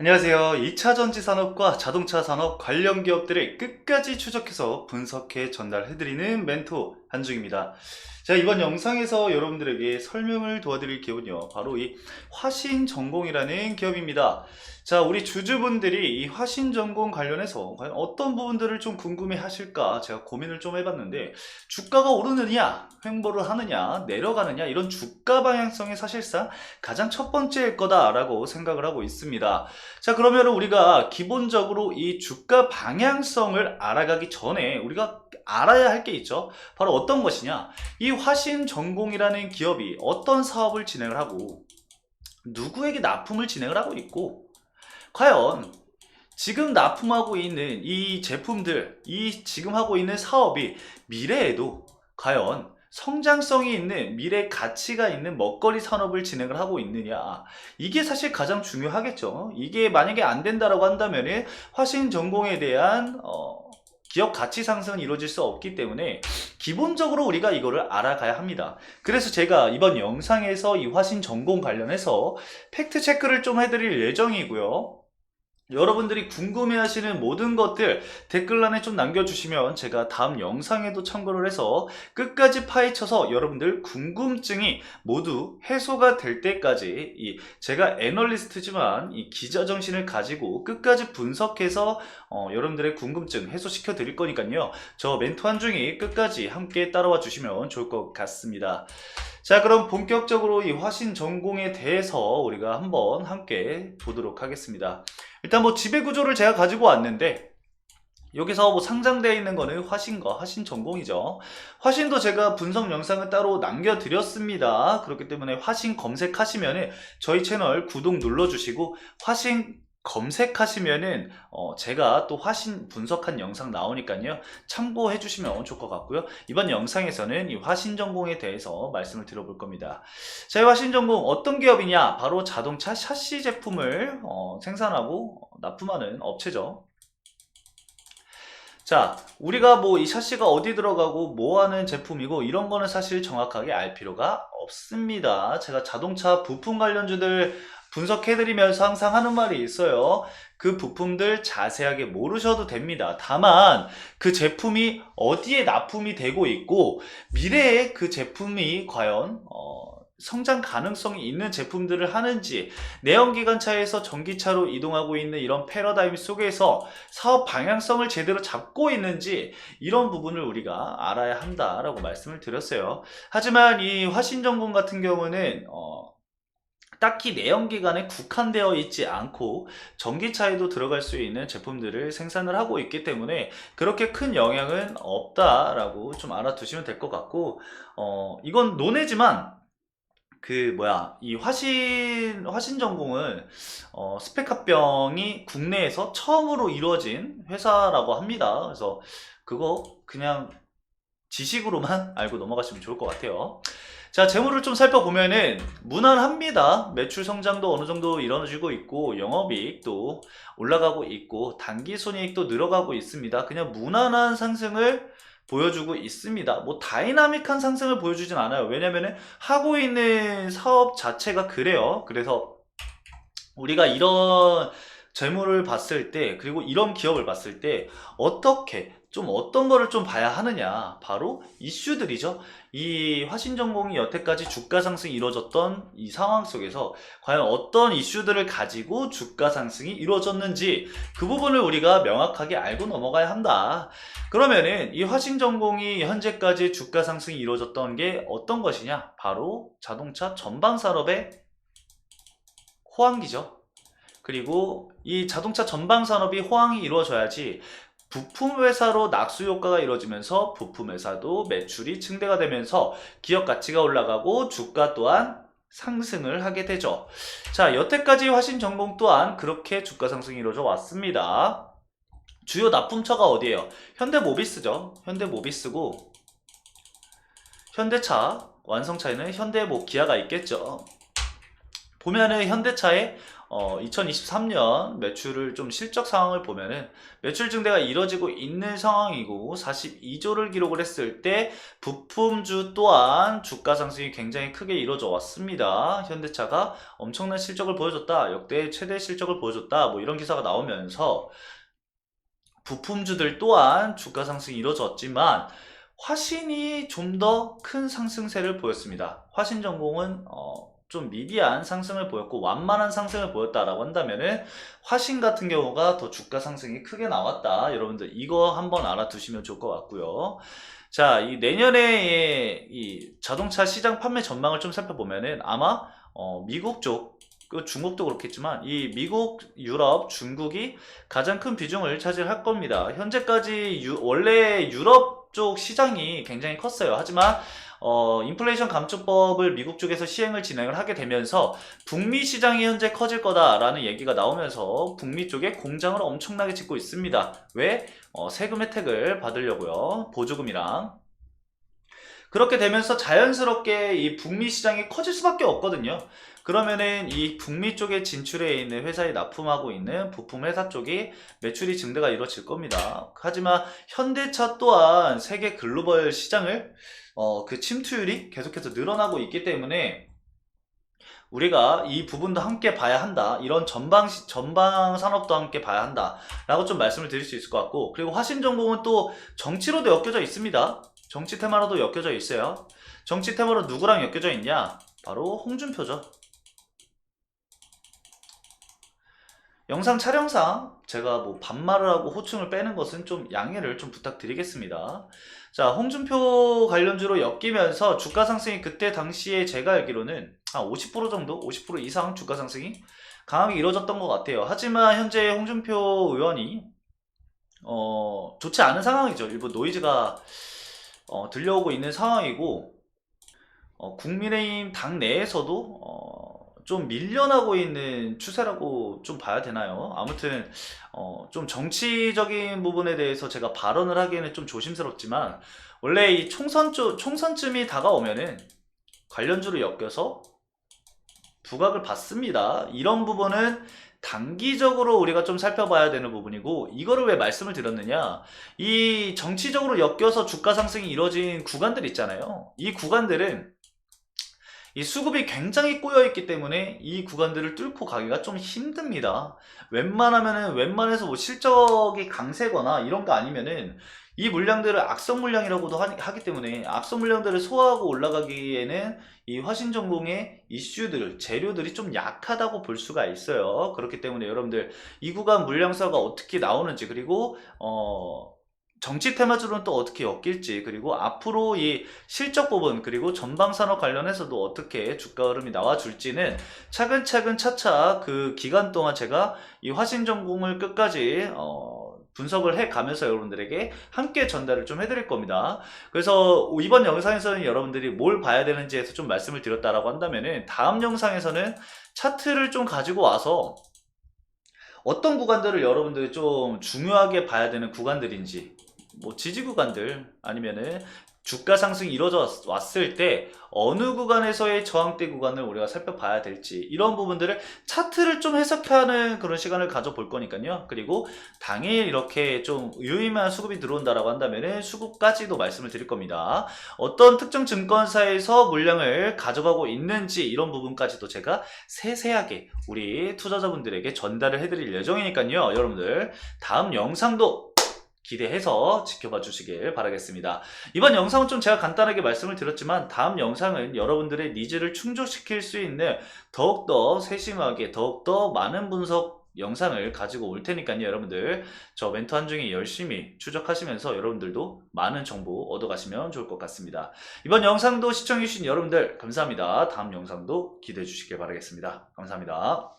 안녕하세요. 2차 전지 산업과 자동차 산업 관련 기업들을 끝까지 추적해서 분석해 전달해드리는 멘토 한중입니다. 자, 이번 영상에서 여러분들에게 설명을 도와드릴 기업은요, 바로 이 화신전공이라는 기업입니다. 자, 우리 주주분들이 이 화신전공 관련해서 과연 어떤 부분들을 좀 궁금해 하실까 제가 고민을 좀 해봤는데, 주가가 오르느냐, 횡보를 하느냐, 내려가느냐, 이런 주가 방향성이 사실상 가장 첫 번째일 거다라고 생각을 하고 있습니다. 자, 그러면 우리가 기본적으로 이 주가 방향성을 알아가기 전에 우리가 알아야 할 게 있죠. 바로 어떤 것이냐. 이 화신전공이라는 기업이 어떤 사업을 진행을 하고 누구에게 납품을 진행을 하고 있고 과연 지금 납품하고 있는 이 제품들, 이 지금 하고 있는 사업이 미래에도 과연 성장성이 있는 미래 가치가 있는 먹거리 산업을 진행을 하고 있느냐 이게 사실 가장 중요하겠죠 이게 만약에 안 된다라고 한다면 화신 전공에 대한 어, 기업 가치 상승은 이루어질 수 없기 때문에 기본적으로 우리가 이거를 알아가야 합니다. 그래서 제가 이번 영상에서 이 화신 전공 관련해서 팩트 체크를 좀 해드릴 예정이고요 여러분들이 궁금해하시는 모든 것들 댓글란에 좀 남겨주시면 제가 다음 영상에도 참고를 해서 끝까지 파헤쳐서 여러분들 궁금증이 모두 해소가 될 때까지 이 제가 애널리스트지만 이 기자 정신을 가지고 끝까지 분석해서 어, 여러분들의 궁금증 해소시켜 드릴 거니까요. 저 멘토 한중이 끝까지 함께 따라와 주시면 좋을 것 같습니다. 자 그럼 본격적으로 이 화신 전공에 대해서 우리가 한번 함께 보도록 하겠습니다. 일단 뭐 지배 구조를 제가 가지고 왔는데 여기서 뭐 상장되어 있는 거는 화신과 화신 전공이죠. 화신도 제가 분석 영상을 따로 남겨 드렸습니다. 그렇기 때문에 화신 검색하시면은 저희 채널 구독 눌러주시고 화신 검색하시면은 어 제가 또 화신 분석한 영상 나오니까요. 참고해 주시면 좋을 것 같고요. 이번 영상에서는 이 화신 전공에 대해서 말씀을 드려볼 겁니다. 자, 이 화신 전공 어떤 기업이냐? 바로 자동차 샤시 제품을 어, 생산하고 납품하는 업체죠. 자, 우리가 뭐 이 샤시가 어디 들어가고 뭐 하는 제품이고 이런 거는 사실 정확하게 알 필요가 없습니다. 제가 자동차 부품 관련주들 분석해드리면서 항상 하는 말이 있어요. 그 부품들 자세하게 모르셔도 됩니다. 다만 그 제품이 어디에 납품이 되고 있고 미래에 그 제품이 과연 어, 성장 가능성이 있는 제품들을 하는지 내연기관차에서 전기차로 이동하고 있는 이런 패러다임 속에서 사업 방향성을 제대로 잡고 있는지 이런 부분을 우리가 알아야 한다라고 말씀을 드렸어요. 하지만 이 화신전공 같은 경우는 어, 딱히 내연기관에 국한되어 있지 않고 전기차에도 들어갈 수 있는 제품들을 생산을 하고 있기 때문에 그렇게 큰 영향은 없다라고 좀 알아두시면 될 것 같고 어 이건 논외지만 그 뭐야 이 화신 화신 전공은 어, 스펙 합병이 국내에서 처음으로 이루어진 회사라고 합니다. 그래서 그거 그냥 지식으로만 알고 넘어가시면 좋을 것 같아요. 자, 재물을 좀 살펴보면은 무난합니다. 매출 성장도 어느 정도 이루어지고 있고 영업이익도 올라가고 있고 단기손이익도 늘어가고 있습니다. 그냥 무난한 상승을 보여주고 있습니다. 뭐 다이나믹한 상승을 보여주진 않아요. 왜냐면은 하고 있는 사업 자체가 그래요. 그래서 우리가 이런 재물을 봤을 때 그리고 이런 기업을 봤을 때 어떻게 좀 어떤 거를 좀 봐야 하느냐. 바로 이슈들이죠. 이 화신전공이 여태까지 주가 상승이 이루어졌던 이 상황 속에서 과연 어떤 이슈들을 가지고 주가 상승이 이루어졌는지 그 부분을 우리가 명확하게 알고 넘어가야 한다. 그러면은 이 화신전공이 현재까지 주가 상승이 이루어졌던 게 어떤 것이냐? 바로 자동차 전방 산업의 호황기죠 그리고 이 자동차 전방 산업이 호황이 이루어져야지 부품 회사로 낙수 효과가 이루어지면서 부품 회사도 매출이 증대가 되면서 기업 가치가 올라가고 주가 또한 상승을 하게 되죠. 자, 여태까지 화신 전공 또한 그렇게 주가 상승이 이루어져 왔습니다. 주요 납품처가 어디예요? 현대모비스죠. 현대모비스고 현대차 완성차에는 현대 뭐 기아가 있겠죠. 보면은 현대차에 어, 2023년 매출을 좀 실적 상황을 보면은 매출 증대가 이뤄지고 있는 상황이고 42조를 기록을 했을 때 부품주 또한 주가 상승이 굉장히 크게 이루어져 왔습니다. 현대차가 엄청난 실적을 보여줬다. 역대 최대 실적을 보여줬다. 뭐 이런 기사가 나오면서 부품주들 또한 주가 상승이 이루어졌지만 화신이 좀 더 큰 상승세를 보였습니다. 화신전공은 어, 좀 미비한 상승을 보였고 완만한 상승을 보였다라고 한다면은 화신 같은 경우가 더 주가 상승이 크게 나왔다. 여러분들 이거 한번 알아두시면 좋을 것 같고요. 자, 이 내년에 이 자동차 시장 판매 전망을 좀 살펴보면은 아마 어, 미국 쪽, 그 중국도 그렇겠지만 이 미국, 유럽, 중국이 가장 큰 비중을 차지할 겁니다. 현재까지 유- 원래 유럽 쪽 시장이 굉장히 컸어요. 하지만 어, 인플레이션 감축법을 미국 쪽에서 시행을 진행을 하게 되면서 북미 시장이 현재 커질 거다라는 얘기가 나오면서 북미 쪽에 공장을 엄청나게 짓고 있습니다. 왜? 어, 세금 혜택을 받으려고요. 보조금이랑. 그렇게 되면서 자연스럽게 이 북미 시장이 커질 수밖에 없거든요. 그러면은 이 북미 쪽에 진출해 있는 회사에 납품하고 있는 부품 회사 쪽이 매출이 증대가 이루어질 겁니다. 하지만 현대차 또한 세계 글로벌 시장을 어, 그 침투율이 계속해서 늘어나고 있기 때문에 우리가 이 부분도 함께 봐야 한다. 이런 전방 시- 전방 산업도 함께 봐야 한다 라고 좀 말씀을 드릴 수 있을 것 같고 그리고 화신전공은 또 정치로도 엮여져 있습니다. 정치 테마로도 엮여져 있어요. 정치 테마로 누구랑 엮여져 있냐? 바로 홍준표죠. 영상 촬영상 제가 뭐 반말을 하고 호칭을 빼는 것은 좀 양해를 좀 부탁드리겠습니다. 자, 홍준표 관련주로 엮이면서 주가 상승이 그때 당시에 제가 알기로는 한 50% 정도, 50% 이상 주가 상승이 강하게 이루어졌던 것 같아요. 하지만 현재 홍준표 의원이 어, 좋지 않은 상황이죠. 일부 노이즈가 어, 들려오고 있는 상황이고 어, 국민의힘 당 내에서도 어, 좀 밀려나고 있는 추세라고 좀 봐야 되나요? 아무튼 어, 좀 정치적인 부분에 대해서 제가 발언을 하기에는 좀 조심스럽지만 원래 이 총선 쪽 총선쯤이 다가오면은 관련주로 엮여서 부각을 받습니다. 이런 부분은 단기적으로 우리가 좀 살펴봐야 되는 부분이고 이거를 왜 말씀을 드렸느냐? 이 정치적으로 엮여서 주가 상승이 이루어진 구간들 있잖아요. 이 구간들은 이 수급이 굉장히 꼬여 있기 때문에 이 구간들을 뚫고 가기가 좀 힘듭니다. 웬만하면은 웬만해서 뭐 실적이 강세거나 이런 거 아니면은 이 물량들을 악성 물량이라고도 하- 하기 때문에 악성 물량들을 소화하고 올라가기에는 이 화신전공의 이슈들, 재료들이 좀 약하다고 볼 수가 있어요. 그렇기 때문에 여러분들 이 구간 물량사가 어떻게 나오는지 그리고 어 정치 테마주로는 또 어떻게 엮일지 그리고 앞으로 이 실적 부분 그리고 전방 산업 관련해서도 어떻게 주가 흐름이 나와줄지는 차근차근 차차 그 기간 동안 제가 이 화신전공을 끝까지 어, 분석을 해 가면서 여러분들에게 함께 전달을 좀 해드릴 겁니다. 그래서 이번 영상에서는 여러분들이 뭘 봐야 되는지에서 좀 말씀을 드렸다라고 한다면은 다음 영상에서는 차트를 좀 가지고 와서 어떤 구간들을 여러분들이 좀 중요하게 봐야 되는 구간들인지 뭐 지지 구간들 아니면은 주가 상승이 이루어져 왔을 때 어느 구간에서의 저항대 구간을 우리가 살펴봐야 될지 이런 부분들을 차트를 좀 해석하는 그런 시간을 가져볼 거니까요. 그리고 당일 이렇게 좀 유의미한 수급이 들어온다라고 한다면은 수급까지도 말씀을 드릴 겁니다. 어떤 특정 증권사에서 물량을 가져가고 있는지 이런 부분까지도 제가 세세하게 우리 투자자분들에게 전달을 해드릴 예정이니까요. 여러분들 다음 영상도 기대해서 지켜봐 주시길 바라겠습니다. 이번 영상은 좀 제가 간단하게 말씀을 드렸지만 다음 영상은 여러분들의 니즈를 충족시킬 수 있는 더욱더 세심하게 더욱더 많은 분석 영상을 가지고 올 테니까요 여러분들. 저 멘토 한중에 열심히 추적하시면서 여러분들도 많은 정보 얻어가시면 좋을 것 같습니다. 이번 영상도 시청해주신 여러분들 감사합니다. 다음 영상도 기대해 주시길 바라겠습니다. 감사합니다